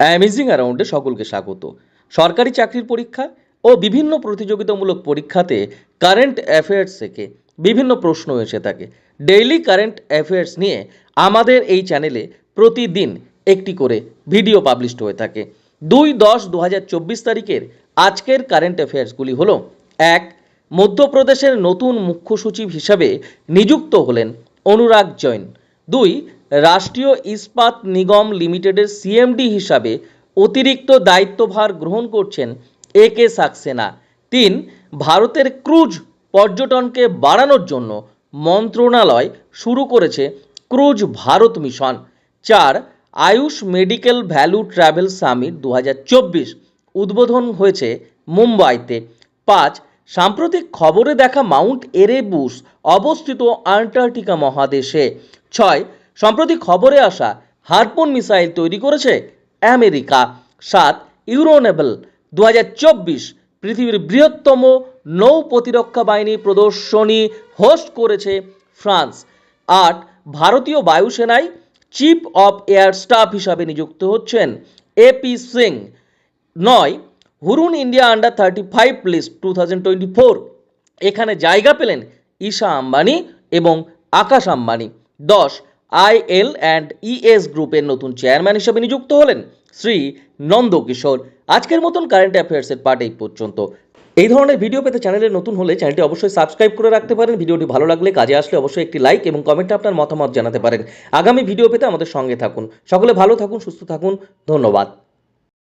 Amazing অ্যারাউন্ডে সকলকে স্বাগত। সরকারি চাকরির পরীক্ষা ও বিভিন্ন প্রতিযোগিতামূলক পরীক্ষাতে কারেন্ট অ্যাফেয়ার্স থেকে বিভিন্ন প্রশ্ন এসে থাকে। ডেইলি কারেন্ট অ্যাফেয়ার্স নিয়ে আমাদের এই চ্যানেলে প্রতিদিন একটি করে ভিডিও পাবলিশড হয়ে থাকে। দুই দশ দু তারিখের আজকের কারেন্ট অ্যাফেয়ার্সগুলি হলো, এক, মধ্যপ্রদেশের নতুন মুখ্য সচিব হিসাবে নিযুক্ত হলেন অনুরাগ জৈন। দুই রাষ্ট্রীয় ইস্পাত নিগম লিমিটেডের সিএমডি হিসাবে অতিরিক্ত দায়িত্বভার গ্রহণ করছেন এ কে সাক্সেনা। তিন, ভারতের ক্রুজ পর্যটনকে বাড়ানোর জন্য মন্ত্রণালয় শুরু করেছে ক্রুজ ভারত মিশন। চার, AYUSH medical value travel summit দু হাজার চব্বিশ উদ্বোধন হয়েছে মুম্বাইতে। পাঁচ, সাম্প্রতিক খবরে দেখা মাউন্ট এরেবুস অবস্থিত আন্টার্কটিকা মহাদেশে। ছয় সম্প্রতি খবরে আসা হারপুন মিসাইল তৈরি করেছে আমেরিকা। সাত ইউরোনেভেল দু পৃথিবীর বৃহত্তম নৌ প্রতিরক্ষা বাহিনী প্রদর্শনী হোস্ট করেছে ফ্রান্স। আট, ভারতীয় বায়ুসেনায় চিফ অফ এয়ার স্টাফ হিসাবে নিযুক্ত হচ্ছেন A Singh. Singh, Hurun India under thirty five list two thousand twenty four. এখানে জায়গা পেলেন ঈশা আম্বানি এবং আকাশ আম্বানি। দশ আইএল অ্যান্ড ইএস গ্রুপের নতুন চেয়ারম্যান হিসেবে নিযুক্ত হলেন শ্রী নন্দকিশোর আজকের মতন কারেন্ট অ্যাফেয়ার্সের পার্ট এই পর্যন্ত। এই ধরনের ভিডিও পেতে চ্যানেলে নতুন হলে চ্যানেলটি অবশ্যই সাবস্ক্রাইব করে রাখতে পারেন। ভিডিওটি ভালো লাগলে কাজে আসলে অবশ্যই একটি লাইক এবং কমেন্টে আপনার মতামত জানাতে পারেন। আগামী ভিডিও পেতে আমাদের সঙ্গে থাকুন। সকলে ভালো থাকুন, সুস্থ থাকুন। ধন্যবাদ।